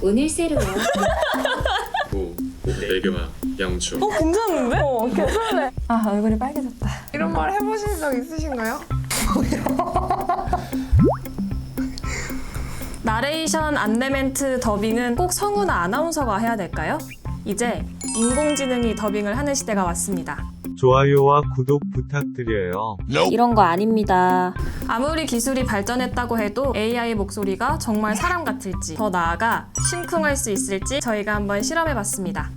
오늘 새로워. 고 대게와 양주 어 괜찮은데? 어 괜찮네. 아 얼굴이 빨개졌다. 이런 말 해보신 적 있으신가요? 나레이션 안내 멘트 더빙은 꼭 성우나 아나운서가 해야 될까요? 이제 인공지능이 더빙을 하는 시대가 왔습니다. 좋아요와 구독 부탁드려요. 이런 거 아닙니다. 아무리 기술이 발전했다고 해도 AI 목소리가 정말 사람 같을지 더 나아가 심쿵할 수 있을지 저희가 한번 실험해봤습니다.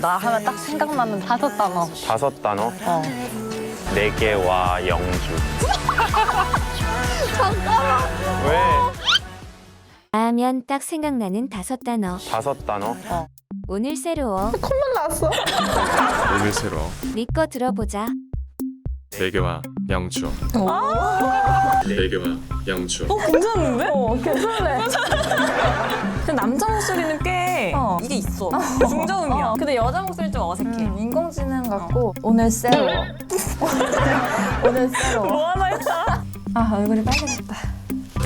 나 하면 딱 생각나는 다섯 단어. 다섯 단어? 어. 네 개와 영주. 잠깐만. 왜? 하면 딱 생각나는 다섯 단어. 다섯 단어? 오늘 새로워. 오늘 새로 니꺼 들어보자. 대게와 양주 대게와 양주 어 괜찮은데? 어 괜찮네. 근데 남자 목소리는 꽤 이게 있어. 중저음이야. 근데 여자 목소리 좀 어색해. 인공지능 같고 오늘 새로워. 오늘 새로워. 뭐 하나 했다. 아 얼굴이 빨개졌다.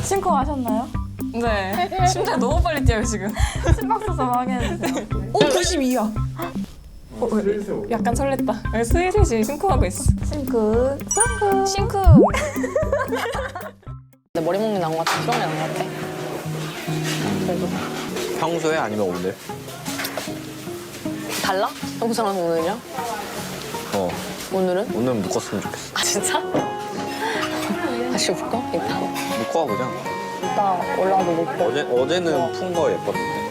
심쿵하셨나요? 네. 심장 너무 빨리 뛰어요 지금. 심박수 좀 확인해주세요. 오 92야. 어, 왜? 약간 설렜다. 스윗이 심쿵하고 있어. 심쿵. 쌍쿵. 심쿵. 내 머리 묶는 나온 것 같아. 수영이 나온 것 같아. 그래도 평소에 아니면 오늘? 달라? 평소랑 오늘이랑? 어. 오늘은? 오늘 묶었으면 좋겠어. 아 진짜? 다시 묶어? 이따. 묶어보자. 이따 올라와도 묶어. 어제, 어제는 푼 거 예뻤는데.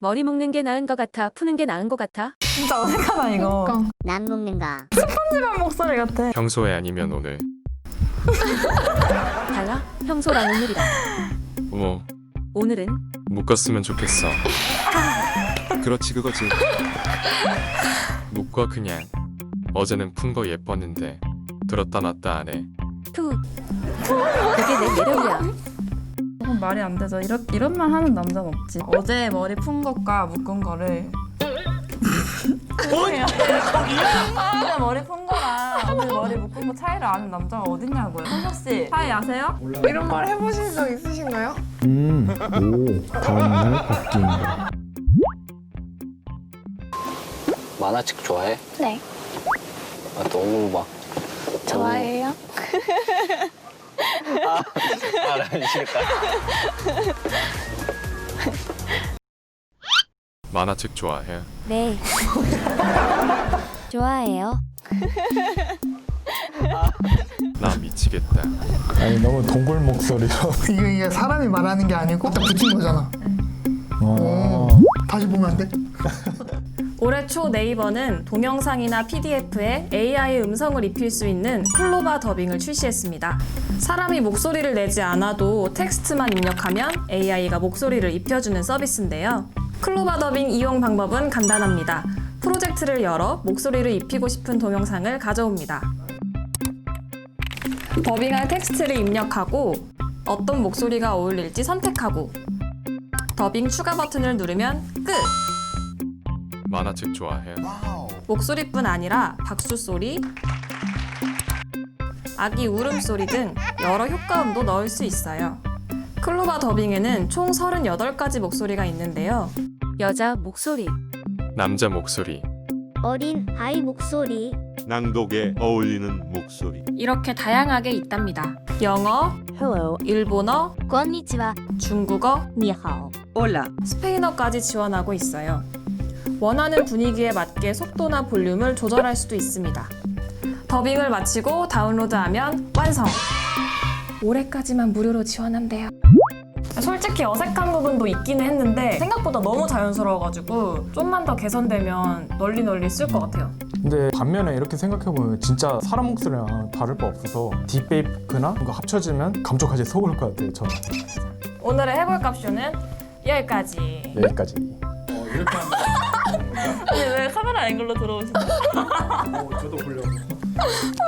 머리 묶는 게 나은 것 같아. 푸는 게 나은 것 같아. 진짜 어색하다 이거. 난 묶는가. 하지만 목소리 같아. 평소에 아니면 오늘 달라? 평소랑 오늘이랑. 어머 오늘은 묶었으면 좋겠어 그렇지 그거지 묶어 그냥 어제는 푼 거 예뻤는데 들었다 놨다 안 해 푸. 그게 내 매력이야. 조금 말이 안 되죠. 이런 이런 말 하는 남자가 없지. 어제 머리 푼 것과 묶은 거를. 뭐야? 어제 머리 푼 거랑 오늘 머리 묶은 거 차이를 아는 남자가 어딨냐고요. 현석 씨 차이 아세요? 이런 말 해보신 적 있으신가요? 음, 오, 다음날 바뀐다. 만화책 좋아해? 네. 아, 너무 막. 좋아해요? 아, 나 미치겠다. 만화책 좋아해 네. 좋아해요. 나 미치겠다 아니, 너무 동굴 목소리로. 이게, 이게 사람이 말하는 게 아니고 딱 붙인 거잖아. 어. 다시 보면 안 돼? 올해 초 네이버는 동영상이나 PDF에 AI 음성을 입힐 수 있는 클로바 더빙을 출시했습니다. 사람이 목소리를 내지 않아도 텍스트만 입력하면 AI가 목소리를 입혀주는 서비스인데요. 클로바 더빙 이용 방법은 간단합니다. 프로젝트를 열어 목소리를 입히고 싶은 동영상을 가져옵니다. 더빙할 텍스트를 입력하고 어떤 목소리가 어울릴지 선택하고 더빙 추가 버튼을 누르면 끝! 만화책 좋아해 목소리뿐 아니라 박수 소리, 아기 울음소리 등 여러 효과음도 넣을 수 있어요. 클로바 더빙에는 총 38가지 목소리가 있는데요. 여자 목소리. 남자 목소리 어린 아이 목소리. 낭독에 어울리는 목소리. 이렇게 다양하게 있답니다. 영어, Hello. 일본어, 건니치와. 중국어, 니하오. 스페인어까지 지원하고 있어요. 원하는 분위기에 맞게 속도나 볼륨을 조절할 수도 있습니다. 더빙을 마치고 다운로드하면 완성! 올해까지만 무료로 지원한대요. 솔직히 어색한 부분도 있기는 했는데 생각보다 너무 자연스러워가지고 좀만 더 개선되면 널리 널리 쓸 것 같아요. 근데 반면에 이렇게 생각해보면 진짜 사람 목소리랑 다를 바 없어서 딥페이크나 뭔가 합쳐지면 감쪽같이 속을 것 같아요, 저는. 오늘의 해볼 값쇼는 여기까지. 여기까지. 아니 왜 카메라 앵글로 들어오시죠? 저도 보려고.